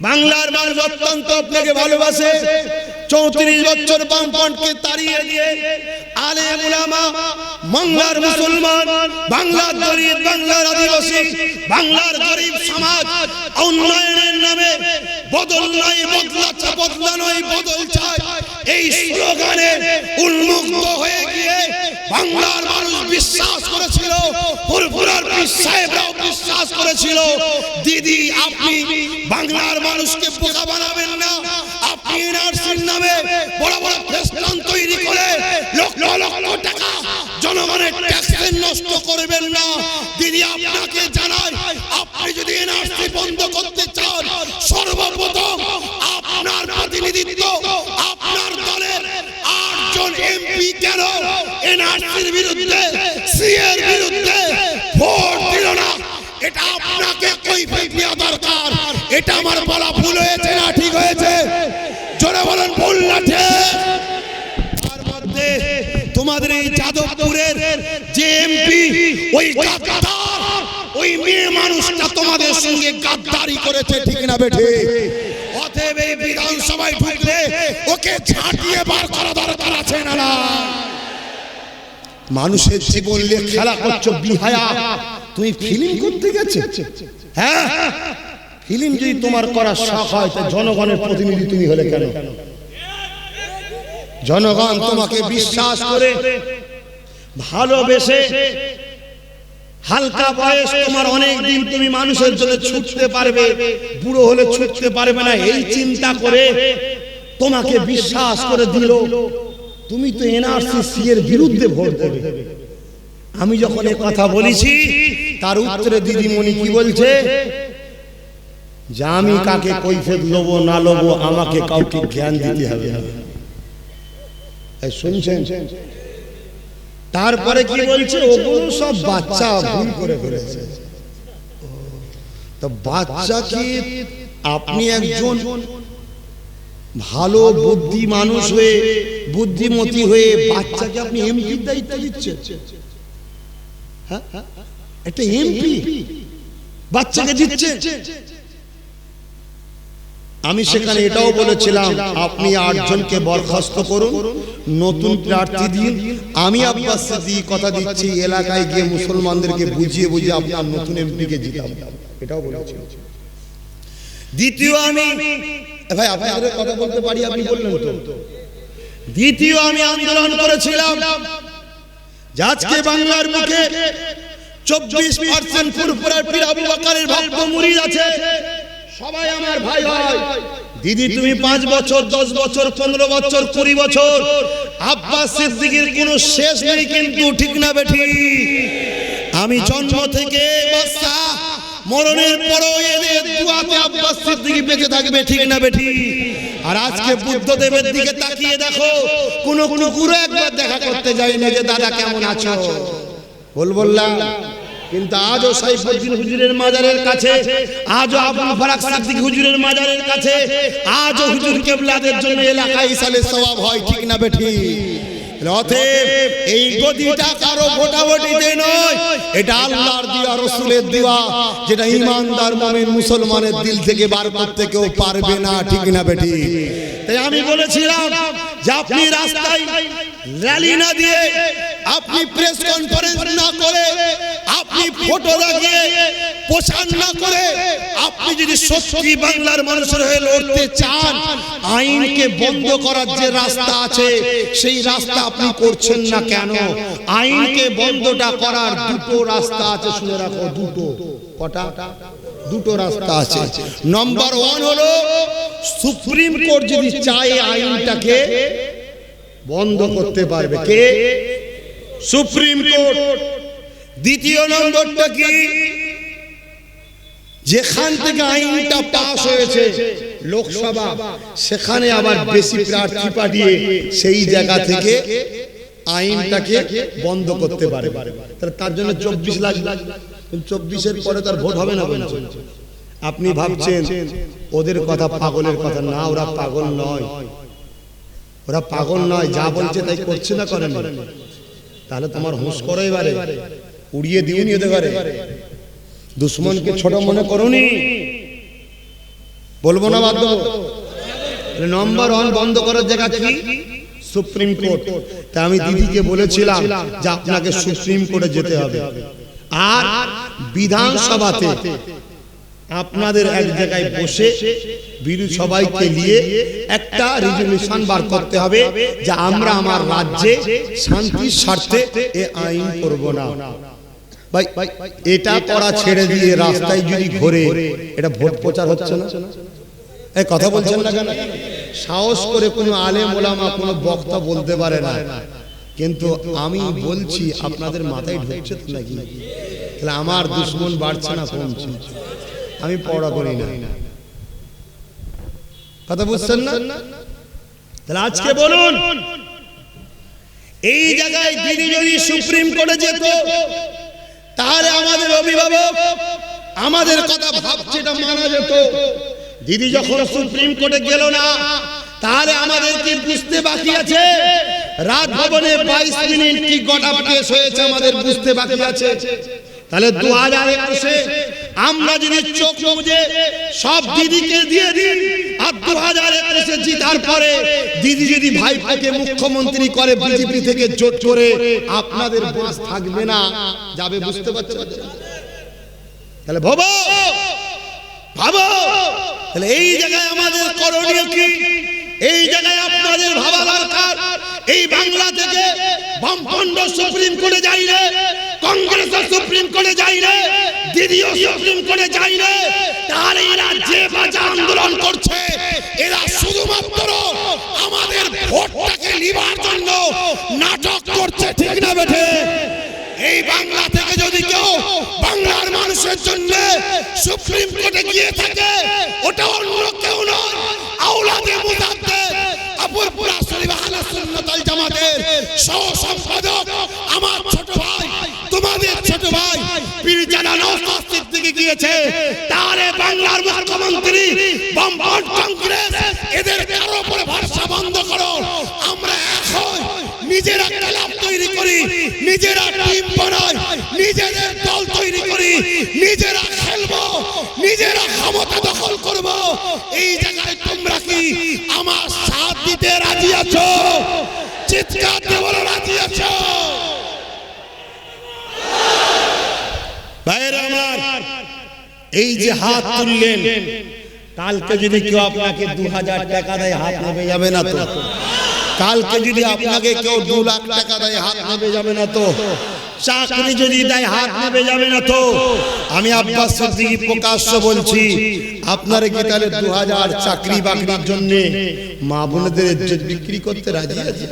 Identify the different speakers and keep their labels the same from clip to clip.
Speaker 1: বাংলার মানুষ অত্যন্ত আপনাকে ভালোবাসে। চৌত্রিশ বছর বামপন্থকে তাড়িয়ে দিয়ে আলে উলামা, বাংলার মুসলমান, বাংলার গরিব, বাংলার আদিবাসী, বাংলার গরিব সমাজ উন্নয়নের নামে বদল নয় বদলা বদলা নয়, বদল চাই এই স্লোগানে উন্মুক্ত হয়ে গিয়ে বাংলার মানুষ বিশ্বাস করেছিল, ফুরফুরার পীর সাহেবরাও বিশ্বাস করেছিল। দিদি, আপনি বাংলার মানুষকে বোকা বানাবেন না। আপনি এনআরসির নামে বড় বড় ফেস্টান তৈরি করে লক্ষ লক্ষ টাকা জনগণের ট্যাক্সের নষ্ট করবেন না। দিদি, আপনাকে জানাই, আপনি যদি এনআরসি বন্ধ করতে চান, সর্বপ্রথম আপনার প্রতিনিধিত্ব জোরে বলেন ভুল তার মধ্যে তোমাদের এই যাদবপুরের যে এমপি ওই গাদ্দার ওই মেয়ে মানুষটা তোমাদের সঙ্গে গাদ্দারি করেছে ঠিক না বেঠে? অতএব এই বিধানসভায় ঢুকলে ওকে ছাটিয়ে বার করা দরকার আছে না না? মানুষের জীবন নিয়ে খেলা করছ বিহায়া। তুমি ফিল্ম করতে গেছে? হ্যাঁ? ফিল্ম যদি তোমার করার শখ হয় তা জনগণের প্রতিনিধি তুমি হলে কেন? জনগণ তোমাকে বিশ্বাস করে ভালোবেসে হালকা বয়স তোমার অনেক দিন তুমি মানুষের জন্য ছুটতে পারবে বুড়ো হলে ছুটতে পারবে না এই চিন্তা করে তোমাকে বিশ্বাস করে দিল তুমি তো এনআরসি সি এর বিরুদ্ধে ভোট দেবে। আমি যখন কথা বলেছি তার উত্তরে দিদিমণি কি বলছে যে আমি কাকে কৈফেত লোবো না লোবো আমাকে কাউকে জ্ঞান দিতে হবে। শুনছেন? তারপরে কি বলছে? ওগুলো সব বাচ্চা ভুল করে ফেলেছে। তো বাচ্চাকে আপনি একজন ভালো বুদ্ধি মানুষ হয়ে বুদ্ধিমতী হয়ে বাচ্চাকে আপনি এমপির দায়িত্ব দিচ্ছেন? হ্যাঁ একটা এমপি বাচ্চাকে দিচ্ছে আমি সেখানে এটাও বলেছিলাম আপনি আটজনকে বরখাস্ত করুন নতুন প্রার্থী দিন। আমি আব্বাস সিদ্দিকী কথা দিচ্ছি এলাকায় গিয়ে মুসলমানদেরকে বুঝিয়ে বুঝিয়ে আপনার নতুন এমপিকে জিতাব। এটাও বলেছিলাম দ্বিতীয় আমি ভাই আপনাদের কথা বলতে পারি আপনি বললেন তো। দ্বিতীয় আমি আন্দোলন করেছিলাম। আজকে বাংলার মুখে চব্বিশ পার্সেন্ট ফুরফুরার পীর আবু বাকারের ভক্ত মুরিদ আছে। সবাই আমার ভাই হয়। দিদি তুমি পাঁচ বছর দশ বছর পনেরো বছর কুড়ি বছর আব্বাস সিদ্দিকির কোনো শেষ নেই কিন্তু ঠিক না বেঠি। আমি জন্ম থেকে বাচ্চা মরণের পরও এদের দুয়াতে আব্বাস সিদ্দিকী বেঁচে থাকবে ঠিক না বেঠি। আর আজকে বুদ্ধদেবের দিকে তাকিয়ে দেখো কোন কুকুরও একবার দেখা করতে যায়নি যে দাদা কেমন আছো। বল বললাম কিন্তু আজও সাইফুদ্দিন হুজুরের মাজারের কাছে, আজও আবুল ফারাক সিদ্দিক হুজুরের মাজারের কাছে, আজও হুজুর কেবলাদের জন্য এলাকায় ইসালের সওয়াব হয়, ঠিক না বেঠি অতএব এই গদিটা কারও ভোটাভুটিতে নয়, এটা আল্লাহর দেওয়া, রসুলের দেওয়া, যেটা ইমানদার মুমিন মুসলমানের দিল থেকে বার করতে কেউ পারবে না, ঠিক না বেটি তাই আমি বলেছিলাম যে আপনি রাস্তায় র্যালি না দিয়ে আপনি প্রেস কনফারেন্স না করে, আপনি ফটো লাগিয়ে প্রচার না করে, আপনি যদি সত্যি বাংলার মানুষের হয়ে লড়তে চান, আইনকে বন্ধ করার যে রাস্তা আছে, সেই রাস্তা আপনি করছেন না কেন? আইনকে বন্ধটা করার দুটো রাস্তা আছে, শুনে রাখো, দুটো। কটা? দুটো রাস্তা আছে। নম্বর ওয়ান হলো সুপ্রিম কোর্ট যদি চায় আইনটাকে বন্ধ করতে পারবে। কে? Supreme court. দ্বিতীয় নম্বরটা কি? যেখান থেকে আইনটা পাস হয়েছে লোকসভা সেখানে আবার বেশি প্রার্থী পাঠিয়ে সেই জায়গা থেকে আইনটাকে বন্ধ করতে পারে তাহলে তার জন্য চব্বিশ লাখ চব্বিশের পরে তার ভোট হবে না আপনি ভাবছেন ওদের কথা পাগলের কথা। না ওরা পাগল নয়। ওরা পাগল নয় যা বলছে তাই করছে না করেন। তাহলে তোমার হুঁশ করো এবারে। উড়িয়ে দিউনি ওদের ঘরে দুশ্মনকে ছোট মনে করনি বলব না দেবো নম্বর ওয়ান বন্ধ করার জায়গা কি? সুপ্রিম কোর্ট তা আমি দিদিকে বলেছিলাম যে আপনাকে সুপ্রিম কোর্টে যেতে হবে। আর বিধানসভাতে আপনাদের এক জায়গায় বসে বিরোধী সবাইকে নিয়ে একটা রেজলিউশন বার করতে হবে যে আমরা আমার রাজ্যে শান্তির স্বার্থে এ আইন করব না। ভাই এটা করা ছেড়ে দিয়ে রাস্তায় যদি ঘোরে এটা ভোট প্রচার হচ্ছে না? এই কথা বলছেন না কেন? সাহস করে কোনো আলেম ওলামা কোনো বক্তা বলতে পারে না। কিন্তু আমি বলছি আপনাদের মাথায় ঢুকছে নাকি? তাহলে আমার দুশ্মন বাড়ছে না কমছে। আমি পড়া করি না। কথা বুঝছেন না? তাহলে আজকে বলুন এই জায়গায় দিদি যদি সুপ্রিম কোর্টে যেত তাহলে আমাদের অভিভাবক আমাদের কথা ভাবছে এটা মানা যেত। দিদি যখন সুপ্রিম কোর্টে গেল না তাহলে আমাদের কি বুঝতে বাকি আছে? রাত ভবনে বাইশ মিনিট কি গোটা কেস হয়েছে আমাদের বুঝতে বাকি আছে? তাহলে দু হাজার একুশে আমরা যদি চোখ বুঝে সব দিদিকে দিয়ে দিন, আর দু হাজার একুশে জিতার পরে দিদি যদি ভাই ভাইকে মুখ্যমন্ত্রী করে, বিজেপি থেকে জোট করে, আপনাদের বাস থাকবে না। যাবে বুঝতে পারছেন? তাহলে ভাবো ভাবো। তাহলে এই জায়গায় আমাদের করণীয় কি? এই জায়গায় আপনাদের ভাবা দরকার। এই বাংলা থেকে বামফ্রন্ট সুপ্রিম কোর্টে যাই রে, কংগ্রেস সুপ্রিম কোর্টে যাই রে দিদিও সুপ্রিম কোর্টে যাই রে তাহলে এরা যে বাজা আন্দোলন করছে। এরা শুধুমাত্র আমাদের ভোটটাকে নিবার জন্য নাটক করছে, ঠিক না বেঠে? এই বাংলা থেকে যদি কেউ বাংলার মানুষের জন্য সুপ্রিম কোর্টে গিয়ে থাকে, ওটা অন্য কেউ নয়, আওলাদে মুজাদ্দে শরীফ আহলে সুন্নাত ওয়াল জামাতের সহ সম্পাদক আমার ছোট ভাই, তোমাদের ছোট ভাই পীরজাদা নওশাদ সিদ্দিকী গিয়েছে। তাহলে বাংলার মুখ্যমন্ত্রী, বামফ্রন্ট কংগ্রেস, এদের কারও উপরে ভরসা বন্ধ করো। আমরা এখন নিজেরা ক্লাব তৈরি করি, নিজেরা টিম বানাই, নিজেদের দল তৈরি করি, নিজেরা খেলব, নিজেরা ক্ষমতা দখল করব। এই জায়গায় তোমরা কি আমার সাথ দিতে রাজি আছো? চিৎকার দিয়ে বলো রাজি আছো ভাইয়েরা আমার এই যে হাত তুললেন কালকে যদি কেউ আপনাকে দু হাজার টাকা দেয় হাত নেমে যাবে না তো কালকে যদি আপনাকে কেউ দু লাখ টাকা দেয় হাত নেমে যাবে না তো চাকরি যদি দেয় হাত নেমে যাবে না তো। আমি আব্বাস সিদ্দিকী প্রকাশ্য বলছি আপনারা কি তাহলে দু হাজার চাকরি বাকরির জন্য মা বোনদের বিক্রি করতে রাজি আছে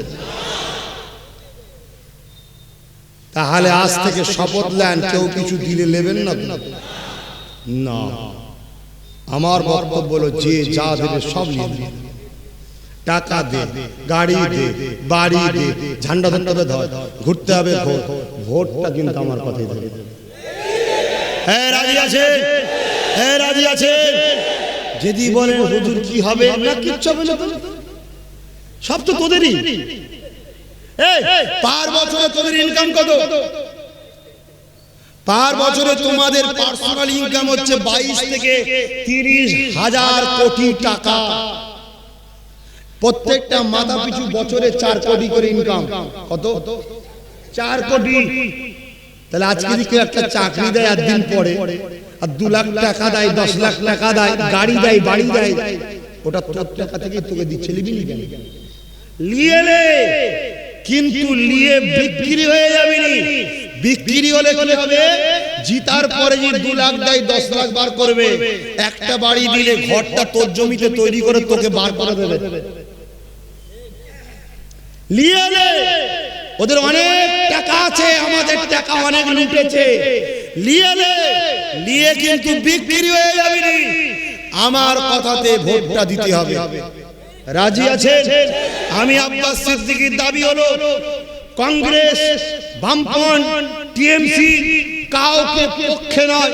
Speaker 1: তাহলে আজ থেকে শপথ নেন কেউ কিছু দিলে নেবেন না না আমার বক্তব্য হলো যে যা দেবে সব নিয়ে নেবে। টাকা দে গাড়ি দে বাড়ি দে ঝান্ডা ঝান্ডা ধর ঘুরতে হবে ভোট ভোটটা কিন্তু আমার কথাই দেবে। হ্যাঁ রাজি আছে? হ্যাঁ রাজি আছে? যদি বলেন হুজুর কি হবে না কিচ্ছু হবে না সব তো তোদেরই। এই, পার বছরে তোদের ইনকাম কত? পার বছরে তোমাদের পার্সোনাল ইনকাম হচ্ছে বাইশ থেকে তিরিশ হাজার কোটি টাকা। প্রত্যেকটা মাথা পিছু বছরে চার কোটি করে ইনকাম কত? চার কোটি। তাহলে আজকে যদি কেউ একটা চাকরি দেয় আর দিন পরে আর দু লাখ টাকা দেয় দশ লাখ টাকা দেয় গাড়ি দেয় বাড়ি দেয় ওটা তোর টাকা থেকে তোকে দিচ্ছে লিবি কেন? লিয়ে কিন্তু লিয়ে বিক্রি হয়ে যাবে বিক্রি হলে কি হবে? জিতার পরে যে দু লাখ দেয় দশ লাখ বার করবে। একটা বাড়ি দিলে ঘরটা তোর জমিতে তৈরি করে তোকে বার করে দেবে। ওদের অনেক টাকা আছে, আমাদের টাকা অনেক লুটেছে। নিয়ে কিন্তু বিক্রি হয়ে যাবে আমার কথাতে ভোটটা দিতে হবে। রাজি আছে আমি আব্বাস সিদ্দিকীর দাবি হলো, কংগ্রেস বামপন টিএমসি কাউকে পক্ষে নয়,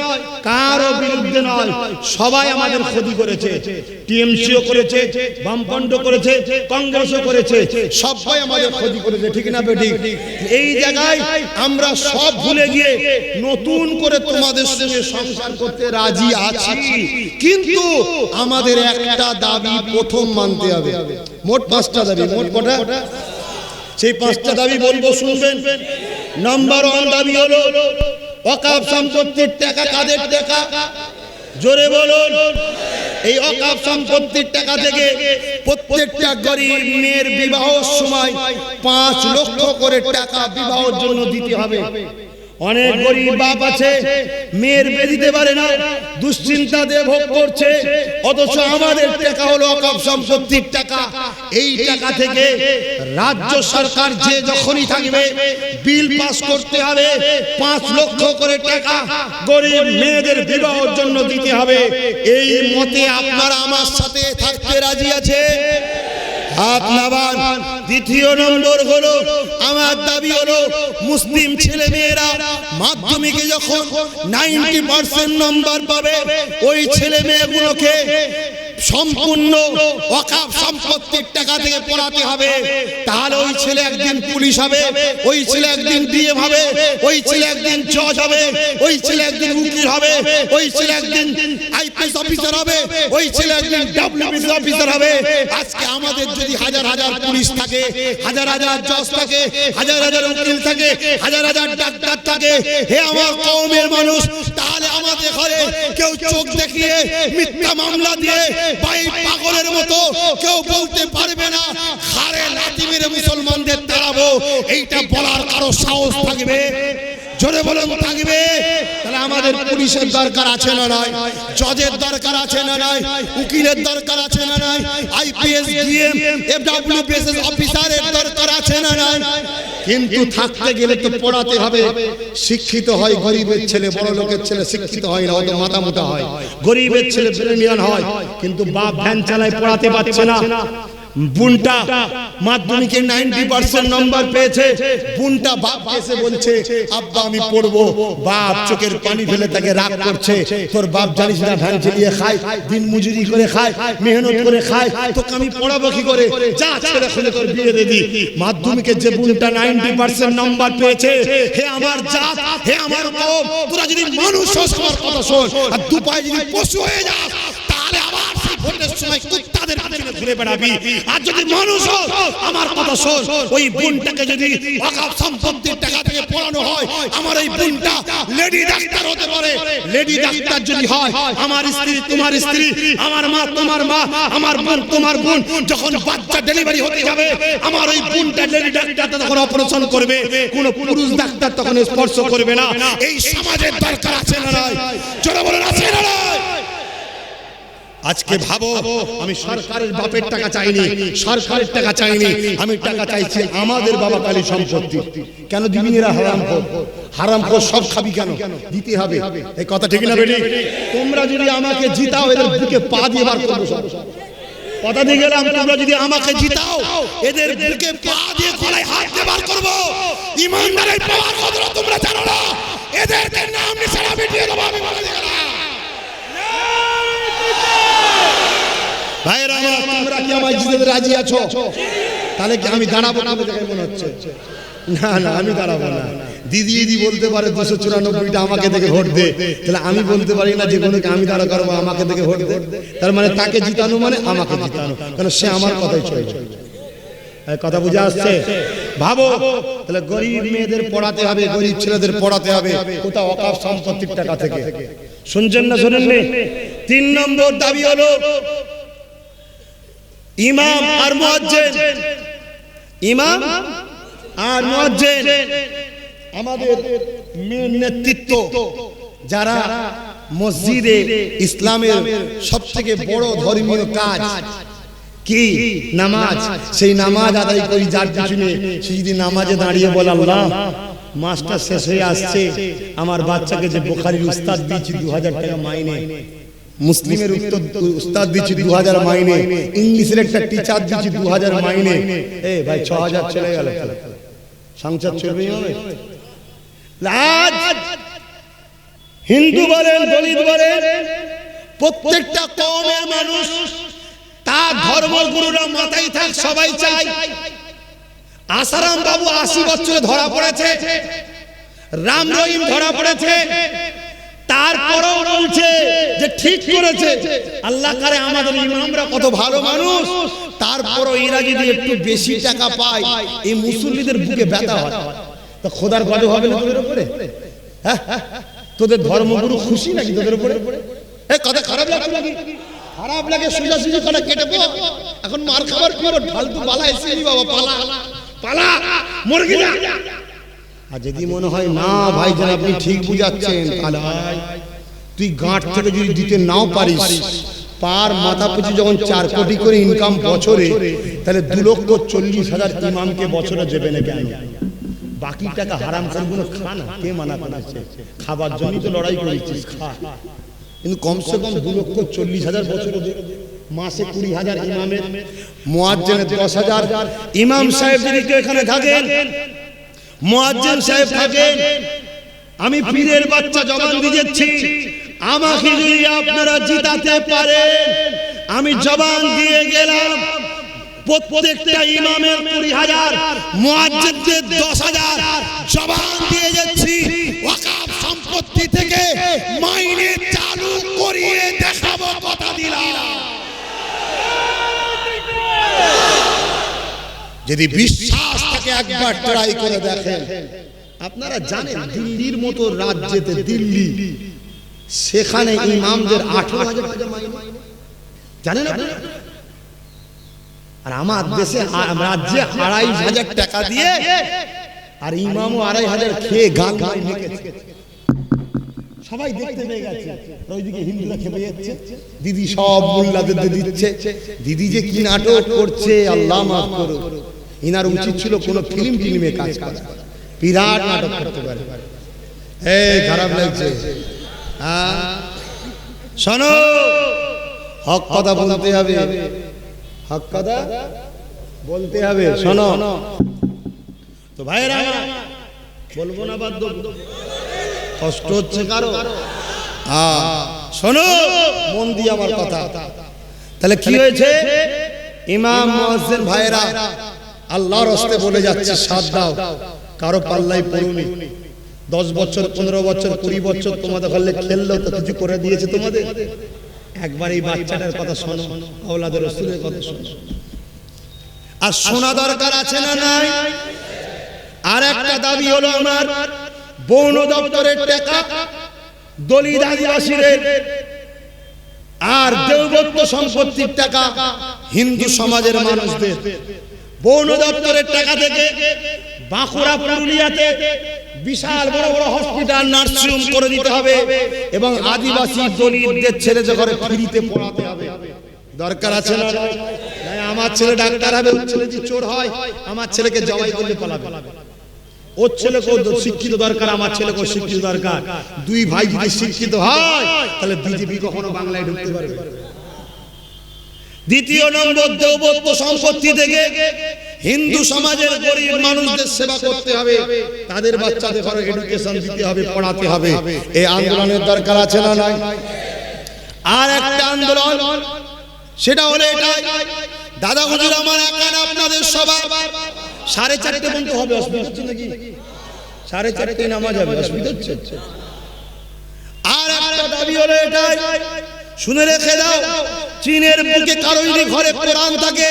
Speaker 1: কারও বিরুদ্ধে নয়। সবাই আমাদের ক্ষতি করেছে। টিএমসিও করেছে বামফ্রন্ট করেছে, কংগ্রেসও করেছে। সবাই আমাদের ক্ষতি করেছে, ঠিক না বেটি এই জায়গায় আমরা সব ভুলে গিয়ে নতুন করে তোমাদের সঙ্গে সংসার করতে রাজি আছি। কিন্তু আমাদের একটা দাবি প্রথম মানতে হবে। মোট পাঁচটা দাবি, মোট কটা? সেই পাঁচটা দাবি বলব, শুনবেন? নাম্বার ওয়ান দাবি হলো অকাপ সম্পত্তির টাকা কাদের টাকা? জোরে বলুন। এই অকাপ সম্পত্তির টাকা থেকে প্রত্যেকটা গরিব মেয়ের বিবাহ সময় পাঁচ লক্ষ করে টাকা বিবাহের জন্য দিতে হবে। অনেক গরিব বাপ আছে মেয়ের বিয়ে দিতে পারে না দুশ্চিন্তা দিয়ে ভোগ করছে অথচ আমাদের টাকা হলো অকাপ সম্পত্তির টাকা। এই টাকা থেকে রাজ্য সরকার যে যখনই থাকবে বিল পাস করতে হবে পাঁচ লক্ষ করে টাকা গরিব মেয়েদের বিবাহের জন্য দিতে হবে। এই মতে আপনারা আমার সাথে থাকতে রাজি আছে নাবান। দ্বিতীয় নম্বর হলো, আমার দাবি হলো, মুসলিম ছেলে মেয়েরা মাধ্যমিকে যখন নাইনটি পার্সেন্ট নম্বর পাবে, ওই ছেলে মেয়েগুলোকে সম্পূর্ণ অকাপ সম্পত্তির টাকা থেকে পড়াতে হবে। তাহলে ওই ছেলে একদিন পুলিশ হবে, ওই ছেলে একদিন ডিএম হবে, ওই ছেলে একদিন জজ হবে, ওই ছেলে একদিন উকিল হবে, ওই ছেলে একদিন আইপিএস অফিসার হবে ওই ছেলে একদিন ডাব্লিউবিসি অফিসার হবে। আজকে আমাদের যদি হাজার হাজার পুলিশ থাকে হাজার হাজার জজ থাকে হাজার হাজার উকিল থাকে হাজার হাজার ডাক্তার থাকে। হে আমার কওমের মানুষ তাহলে আমাদের ঘরে কেউ চোখ দেখিয়ে মিথ্যা মামলা দিয়ে বাই পাগলের মতো কেউ বলতে পারবে না হারে লাথি মেরে মুসলমানদের তাড়াবো। এইটা বলার কারও সাহস থাকবে? জোরে বলে থাকবে? আমাদের পুলিশের দরকার আছে না নাই জজের দরকার আছে না নাই উকিলের দরকার আছে না নাই আইপিএস, ডিএম এফডব্লিউপিএস অফিসারের দরকার আছে না নাই কিন্তু থাকতে গেলে তো পড়াতে হবে। শিক্ষিত হয় গরিবের ছেলে, বড় লোকের ছেলে শিক্ষিত হয় না অত মাথা মোটা হয়। গরিবের ছেলে ব্রিলিয়ান হয়, কিন্তু বাপ ভ্যান চালায় পড়াতে পারছে না। বুনটা মাধ্যমিকে পেয়েছে। বুনটা বাপ এসে বলছে, আব্বা, আমি পড়ব। বাপ চোখের পানি ফেলে তাকে রাগ করছে। তোর বাপ জানিস না খায়, দিন মজুরি করে খায়, মেহনত করে খায় আমি পড়াবো কি করে? যা ছেলে তোর বিয়ে যে বুনটা পেয়েছে, হে আমার জাত, হে আমার কম, তোরা যদি মানুষ হস, আমার কথা শোন। আর দু পায়ে যদি পশু হয়ে যাস ভোটের সময় কুত্তাদের পিছনে ঘুরে বেড়াবি। আর যদি মানুষ আমার কথা শোন ওই বোনটাকে যদি অকাপ সম্পত্তির টাকা থেকে পড়ানো হয় আমার এই বোনটা লেডি ডাক্তার হতে পারে লেডি ডাক্তার যদি হয় আমার স্ত্রী তোমার স্ত্রী আমার মা তোমার মা আমার বোন তোমার বোন যখন বাচ্চা ডেলিভারি হতে যাবে আমার ওই বোনটা লেডি ডাক্তার তখন অপারেশন করবে কোন পুরুষ ডাক্তার তখন স্পর্শ করবে না। এই সমাজের দরকার আছে না নয় চলো বলেন আছে না নয় আজকে ভাবো আমি সরকারের বাপের টাকা চাইনি সরকারের টাকা চাইনি আমি টাকা চাইছি আমাদের বাবা কালী সম্পত্তি। কেন দিবি এরা হারাম হারাম খোর সব খাবি কেন? দিতে হবে। এই কথা ঠিক না বেটি? তোমরা যদি আমাকে জিতাও এদের বুকে পা দিয়ে বার করব। কথা দিয়ে গেলাম তোমরা যদি আমাকে জিতাও এদের বুকে পা দিয়ে গলায় হাত দিয়ে বার করব। ইমানদারের পাওয়ার কতটা তোমরা জানো না। এদেরকে নাম নিশানা মিটিয়ে দেবো আমি বলে দিয়ে ভাইয়েরা আমার তোমরা কি আমার জিতে রাজি আছো? তাহলে কি আমি দাঁড়াবো না দেখে মনে হচ্ছে? না না, আমি দাঁড়াবো না। দিদি দিদি বলতে পারে দুশো চুরানব্বইটা আমাকে দেখে ভোট দে, তাহলে আমি বলতে পারি না যে কোনো আমি দাঁড়া করব, আমাকে দেখে ভোট দে। তার মানে তাকে জিতানো মানে আমাকে জিতানো কারণ সে আমার কথাই এই কথা বুঝে আসছে? ভাবো, তাহলে গরিব মেয়েদের পড়াতে হবে, গরিব ছেলেদের পড়াতে হবে, কোথাও অকাপ সম্পত্তির টাকা থেকে। শুনছেন না, শোনেননি? তিন নম্বর দাবি হলো ইমাম আর মুয়াজ্জিন। ইমাম আর মুয়াজ্জিন। আমাদের মেন নেতৃত্ব যারা মসজিদে ইসলামের সবথেকে বড় ধর্মীয় কাজ কি? নামাজ। সেই নামাজ আদায় করি, যার পিছনে সে যদি নামাজে দাঁড়িয়ে বলে, আল্লাহ, মাসটা শেষ হয়ে আসছে। আমার বাচ্চাকে যে বোখারির উস্তাদ দিয়েছি দু হাজার টাকা মাইনে। মুসলিমের উস্তাদ দিচ্ছি দু হাজার মাইনে, ইংলিশের একটা টিচার দিচ্ছি দু হাজার মাইনে। এ ভাই ছ হাজার চলে গেল সংসার চলবে
Speaker 2: হিন্দু বলেন, দলিত বলেন, প্রত্যেকটা কমের মানুষ, তার ধর্মগুরুরা মাথায় থাক, সবাই চাই। আসারাম বাবু আশি বছরে ধরা পড়েছে, রাম রহিম ধরা পড়েছে তারপরেও বলছে যে ঠিক করেছে। আল্লাহ কারে আমাদের ইমামরা কত ভালো মানুষ। তারপরও এরা যদি একটু বেশি টাকা পায় এই মুসল্লিদের বুকে ব্যথা হয়। তা খোদার গজব হবে না তোদের উপরে? হ্যাঁ? তোদের ধর্মগুরু খুশি নাকি তোদের উপরে? এ কথা খারাপ লাগছে নাকি? খারাপ লাগে সোজা সোজা কথা কেটে এখন মার খাবার কি ফালতু পালা এসে বাবা পালা। পালা মুরগি আর যদি মনে হয়, না ভাই যেন আপনি ঠিক বুঝাচ্ছেন। তুই গাঁট থেকে যদি দিতে নাও পারিস, পার মাথা পিছু যখন চার কোটি করে ইনকাম বছরে, তাহলে দু লক্ষ চল্লিশ হাজার ইমামকে বছরে দেবে না কেন? বাকি টাকা হারাম করব খা না কে মানা করেছে? খাবার জন্যই তো লড়াই করেছিস, খা। কিন্তু কমসে কম দু লক্ষ চল্লিশ হাজার বছরে মাসে কুড়ি হাজার ইমামের, মোয়াজ্জেনের দশ হাজার। ইমাম সাহেব যদি এখানে থাকেন মোয়াজ্জেন সাহেব থাকেন আমি পীরের বাচ্চা জবান দিয়েছি। আমাকে যদি আপনারা জিতাতে পারেন আমি জবান দিয়ে গেলাম। প্রত্যেকটা ইমামের কুড়ি হাজার মুয়াজ্জিদদের দশ হাজার জবান দিয়ে যাচ্ছি। ওয়াকাফ সম্পত্তি থেকে মাইনে চালু করিয়ে দেখাবো কথা দিলাম। যদি বিশ্বাস থাকে একবার ট্রাই করে দেখেন। আপনারা জানেন দিল্লির মতো রাজ্যেতে দিল্লি, সেখানে ইমামদের আঠারো হাজার জানেন আর আমার দেশে রাজ্যে আড়াই হাজার টাকা দিয়ে আর ইমামও আড়াই হাজার খেয়ে গান গান সবাই দেখতে পেয়ে গেছে। ওইদিকে হিন্দুরা খেপে যাচ্ছে। দিদি সব মোল্লাদের দিচ্ছে। দিদি যে কি নাটক করছে, আল্লাহ মাফ করো ইনার উচিত ছিল কোন ফিল্ম ফিল্মে কাজ করা। বিরাট নাটক করতে পারে। এই খারাপ লাগছে। হ্যাঁ? শোনো হক কথা বলতে হবে। হক কথা বলতে হবে। শোনো। তো আমার, বলব না বাধ্য কষ্ট হচ্ছে কারও? আহ, শোনো মন দিয়ে আমার কথা। তাহলে কি হয়েছে? ইমাম মুয়াজ্জিন ভাইয়েরা আল্লাহর হস্তে বলে যাচ্ছে সাথ দাও। কারও পাল্লাই পড়ুনি। দশ বছর পনেরো বছর কুড়ি বছর তোমাদের হলে খেললেও তো কিছু করে দিয়েছে তোমাদের? একবার এই বাচ্চাটার কথা শোনো আওলাদের রসুলের কথা শোনো। আর শোনা দরকার আছে না নাই? আর একটা দাবি হলো আমার বন দপ্তরের টাকা দলিত আদিবাসীদের আর দেওবত্ত সম্পত্তির টাকা হিন্দু সমাজের মানুষদের। বন দপ্তরের টাকা থেকে বাঁকুড়া, পুরুলিয়াতে বিশাল বড় বড় হসপিটাল নার্সিং করে দিতে হবে এবং আদিবাসী দলিতদের ছেলে যে ঘরে ফ্রিতে পড়াতে হবে। দরকার আছে না? আমার ছেলে ডাক্তার হবে, ওর ছেলে যদি চোর হয়, আমার ছেলেকে জবাই করলে পালাবে। ওর ছেলেকেও শিক্ষিত দরকার, আমার ছেলেকেও শিক্ষিত দরকার। দুই ভাই যদি শিক্ষিত হয়, তাহলে বিজেপি কখনো বাংলায় ঢুকতে পারবে। দ্বিতীয় নম্বর দেবত্ব সম্পত্তি থেকে হিন্দু সমাজের গরিব মানুষদের সেবা করতে হবে। তাদের বাচ্চাদের ঘরে এডুকেশন দিতে হবে পড়াতে হবে। এই আন্দোলনের দরকার আছে না নাই? আর একটা আন্দোলন সেটা হলো এটাই। দাদা হুজুর আমার একা আপনাদের সবার। সাড়ে চারটে পর্যন্ত হবে অসুবিধা হচ্ছে নাকি? সাড়ে চারটে নামাজ হবে অসুবিধা হচ্ছে। আর একটা দাবি হলো এটাই। শুনে রেখে দাও, চীনের বুকে কারও যদি ঘরে কোরআন থাকে,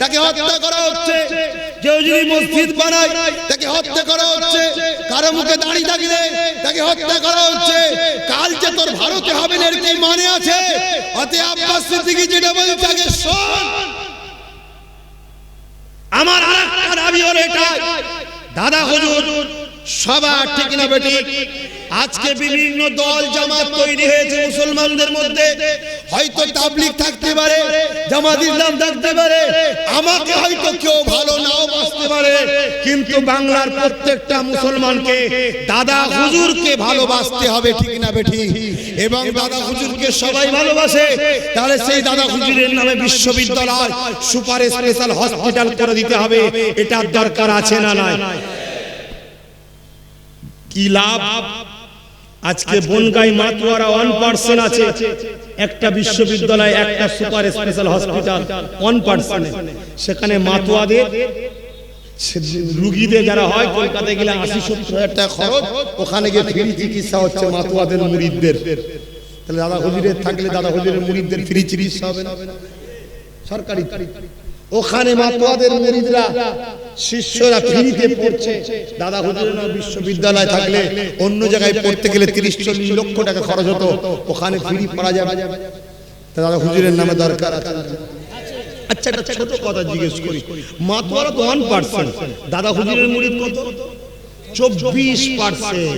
Speaker 2: তাকে হত্যা করা হচ্ছে। কেউ যদি মসজিদ বানায়, তাকে হত্যা করা হচ্ছে। কারও মুখে দাঁড়িয়ে থাকলে তাকে হত্যা করা হচ্ছে। কাল যে তোর ভারতে হবে না এর কি মানে আছে? অতে আব্বাস সিদ্দিকী যেটা বলছে, তাকে শোন। আমার আর একটা দাবি হলো এটাই। দাদা হুজুর সবার ঠিক না বেটি আজকে বিভিন্ন দল, জামাত তৈরি হয়েছে মুসলমানদের মধ্যে। হয়তো তাবলিগ থাকতে পারে, জামাত ইসলাম থাকতে পারে। আমাকে হয়তো কেউ ভালো নাও বাসতে পারে, কিন্তু বাংলার প্রত্যেকটা মুসলমানকে দাদা হুজুরকে ভালোবাসতে হবে, ঠিক না বেটি এবং দাদা হুজুরকে সবাই ভালোবাসে, তাহলে সেই দাদা হুজুরের নামে বিশ্ববিদ্যালয় সুপার স্পেশাল হসপিটাল করে দিতে হবে। এটার দরকার আছে না নাই? কি লাভ?
Speaker 3: আজকে বনগাই মাতুয়ারা ওয়ান পার্সেন্ট আছে। একটা বিশ্ববিদ্যালয় একটা super special hospital one percent সেখানে মাতুয়াদের রুগীদের যারা হয় কলকাতায় গেলে আশি সত্তর হাজার টাকা খরচ
Speaker 2: ওখানে গিয়ে ফ্রি চিকিৎসা হচ্ছে মাতুয়াদের মুরিদদের তাহলে দাদা হুজুরের থাকলে দাদা হুজুরের মুরিদদের ফ্রি চিকিৎসা হবে না। সরকারি। ওখানে মাতোয়াদের মুরিদরা শিষ্যরা ফ্রিতে পড়ছে। দাদা হুজুরের বিশ্ববিদ্যালয় থাকলে অন্য জায়গায় পড়তে গেলে তিরিশ চল্লিশ লক্ষ টাকা খরচ হতো, ওখানে ফ্রি পড়া যাবে। দাদা হুজুরের নামে দরকার
Speaker 3: আচ্ছা একটা ছোট কথা জিজ্ঞেস করি। মাতোয়ারা তো ওয়ান পার্সেন্ট দাদা হুজুরের কত? চব্বিশ পার্সেন্ট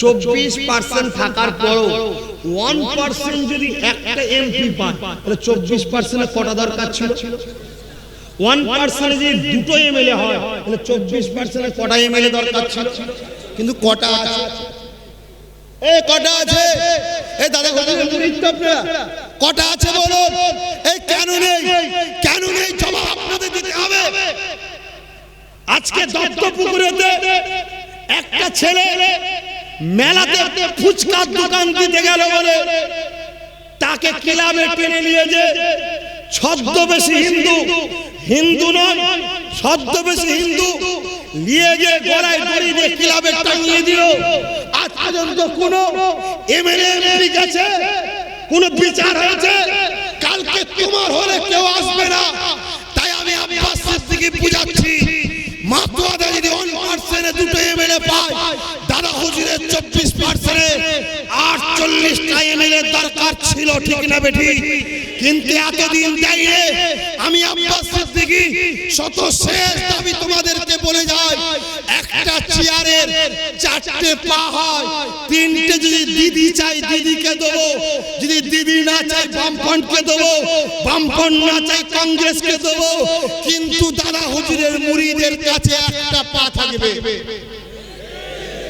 Speaker 3: চব্বিশ পার্সেন্ট থাকার পরও ওয়ান পার্সেন্ট যদি একটা এমপি পায় তাহলে চব্বিশ পার্সেন্টে কটা দরকার ছিল? ওয়ান পার্সেন্টে যদি দুটো এমএলএ হয় তাহলে চব্বিশ পার্সেন্টে কটা এমএলএ দরকার ছিল?
Speaker 2: কিন্তু কটা আছে? এ কটা আছে? এ দাদা মুরিদ আপনারা কটা আছে বলুন? এই কেন নেই? কেন নেই? জবাব আপনাদের দিতে হবে।
Speaker 3: আজকে দত্তপুকুরেতে একটা ছেলে মেলাতে ফুচকার দোকান দিতে গেল বলে। তাকে ক্লাবে টেনে নিয়ে যে ছদ্মবেশী হিন্দু হিন্দু নয়, ছদ্মবেশী হিন্দু নিয়ে গিয়ে গলায় দড়ি দিয়ে ক্লাবে টাঙিয়ে দিল। আজ পর্যন্ত কোনো এমএলএ, এমপি কাছে কোনো বিচার হয়েছে।
Speaker 2: কালকে তোমার হলে কেউ আসবে না। তাই আমি আব্বাস সিদ্দিকী যদি ওয়ান পার্সেন্টে দুটো এমএলএ পায়, দাদা হুজুরের চব্বিশ পার্সেন্টে আটচল্লিশটা এমএলএ দরকার ছিল, ঠিক না বেঠি? কিন্তু এতদিন দেয়নি। আমি আব্বাস সিদ্দিকী, শত শেষ দাবি তোমাদেরকে বলে যাই একটা চেয়ারের চারটে পা হয়। তিনটে যদি দিদি চাই দিদিকে দেবো। যদি দিদি না চাই বামফ্রন্টকে দেবো। বামফ্রন্ট না চাই কংগ্রেসকে দেবো। কিন্তু দাদা হুজুরের মুড়িদের কাছে একটা পা থাকবে।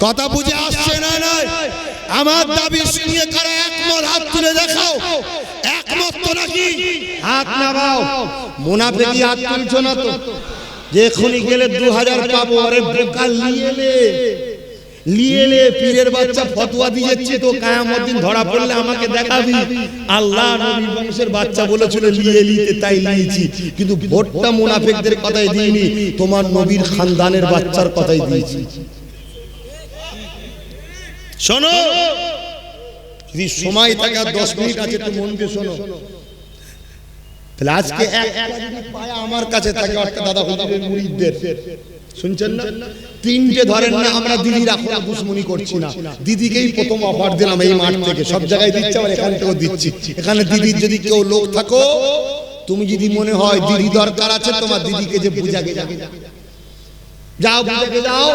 Speaker 2: কথা বুঝে আসছে না নয় আমার দাবি শুনিয়ে কারা একমত? হাত তুলে দেখাও। একমত তো নাকি? হাত নামাও। মুনাফেকি হাত তুলছো না তো? যে এখনই গেলে দু হাজার পাবো আরে বোকা লিয়েলে লিয়েলে পীরের বাচ্চা ফতোয়া দিয়েছি তো কায়ামত দিন ধরা পড়লে আমাকে দেখাবি। আল্লাহ নবী বংশের বাচ্চা বলেছিল লিয়ে লিতে তাই লিয়েছি কিন্তু ভোটটা মুনাফিকদের কথাই দিইনি তোমার নবীর খানদানের বাচ্চার কথাই দিয়েছি। শোনো যদি সময় থাকে আর দশ মিনিট আছে একটু মন দিয়ে শোনো। তাহলে আজকে পায়া আমার কাছে থাকে, অর্থাৎ দাদা হুজুরের মুরিদদের। শুনছেন না? তিনটে ধরেন না, আমরা দুশ্মনী করছি না। দিদিকেই প্রথম অফার দিলাম এই মাঠ থেকে। সব জায়গায় দিচ্ছি এখান থেকেও দিচ্ছি। এখানে দিদির যদি কেউ লোক থাকো, তুমি যদি মনে হয় দিদি দরকার আছে, তোমার দিদিকে যে যাবে যাও বুঝাকে যাও।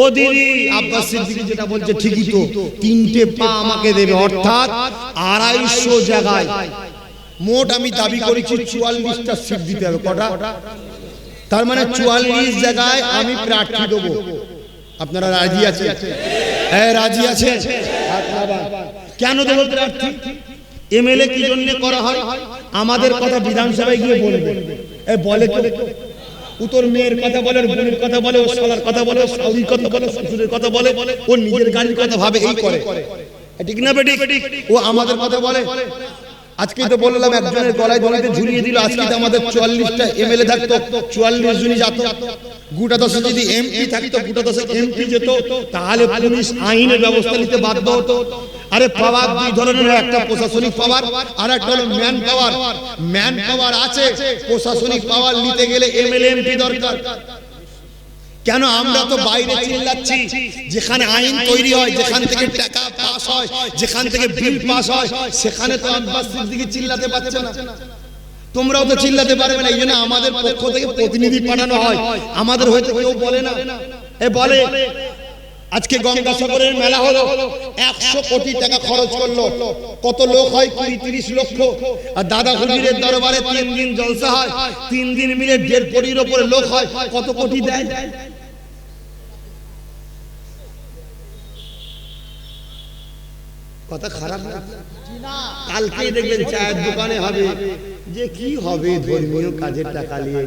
Speaker 2: ও দিদি, আব্বাস যেটা বলছে ঠিকই তো। তিনটে পা আমাকে দেবে, অর্থাৎ আড়াইশো জায়গায়। মোট আমি দাবি করেছি চুয়াল্লিশটা সিট দিতে হবে কটা? তার মানে চুয়াল্লিশ জায়গায় আমি প্রার্থী দেবো। আপনারা রাজি আছে হ্যাঁ রাজি আছে নামান। কেন দেবো প্রার্থী? এমএলএ কি জন্য করা হয়? আমাদের কথা বিধানসভায় গিয়ে বলবে। এ বলে ও মেয়ের কথা বলে বোনের কথা বলে ও শালার কথা বলে শাউরির কথা বলে শ্বশুরের কথা বলে ও নিজের গাড়ির কথা ভাবে এই করে। ঠিক না বেটি? ও আমাদের কথা বলে। আজকে তো বললাম একজনের গলায় দড়িতে ঝুলিয়ে দিল আজকে তো আমাদের চুয়াল্লিশটা এমএলএ থাকতো চুয়াল্লিশ জনই যেত। গোটা দশে যদি এমপি থাকতো গোটা দশে এমপি যেত তাহলে পুলিশ আইনের ব্যবস্থা নিতে বাধ্য হতো। আরে পাওয়ার দুই ধরনের একটা প্রশাসনিক পাওয়ার আর একটা হলো ম্যান পাওয়ার ম্যান পাওয়ার আছে প্রশাসনিক পাওয়ার নিতে গেলে এমএলএ এমপি দরকার। কেন আমরা তো বাইরে চিল্লাচ্ছি? যেখানে আইন তৈরি হয় যেখান থেকে টাকা পাস হয় যেখান থেকে বিল পাস হয় সেখানে তো আব্বাস সিদ্দিকী চিল্লাতে পারছে না। তোমরাও তো চিল্লাতে পারবে না এই জন্য আমাদের পক্ষ থেকে প্রতিনিধি পাঠানো হয়। আমাদের হয়তো কেউ বলে না। এ বলে আজকে গঙ্গাসাগরের মেলা হলো একশো কোটি টাকা খরচ করল কত লোক হয় কুড়ি তিরিশ লক্ষ। আর দাদা হুজুরের দরবারে তিন দিন জলসা হয় তিন দিন মিলে দেড় কোটির ওপরে লোক হয় কত কোটি দেয় কথা খারাপ না কালকেই দেখবেন চায়ের দোকানে হবে যে কি হবে ধর্মীয় কাজের টাকা নিয়ে।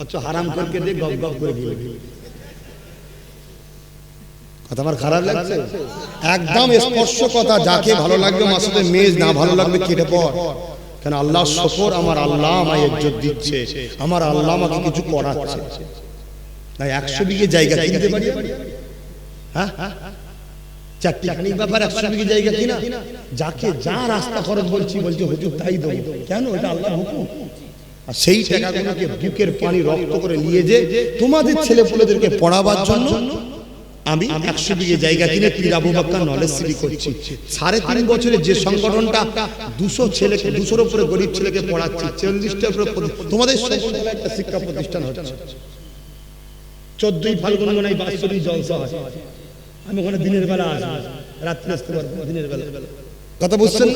Speaker 2: অথচ হারাম করকে দিয়ে গপ গপ করে দিল
Speaker 1: কথা আমার খারাপ লাগছে? একদম স্পর্শ কথা যাকে ভালো লাগবে আমার সাথে মেজ, না ভালো লাগবে কেটে পর। কেন আল্লাহ শকর আমার আল্লাহ আমায় ইজ্জত দিচ্ছে, আমার আল্লাহ আমাকে কিছু করাচ্ছে। তাই একশো বিঘে জায়গা কিনতে পারি হ্যাঁ? চারটি যা ছেলে সাড়ে তিন বছরে যে সংগঠনটা দুশো ছেলেকে, দুশোর উপরে গরিব ছেলেকে পড়াচ্ছি চল্লিশটা তোমাদের একটা শিক্ষা প্রতিষ্ঠান হচ্ছে।
Speaker 3: চোদ্দই ফাল্গুন মনে হয় বাৎসরিক জলসা হয়। আমি ওখানে দিনের বেলা আসব। রাত্রে আসতে পারব দিনের বেলা।
Speaker 1: কথা বুঝছেন?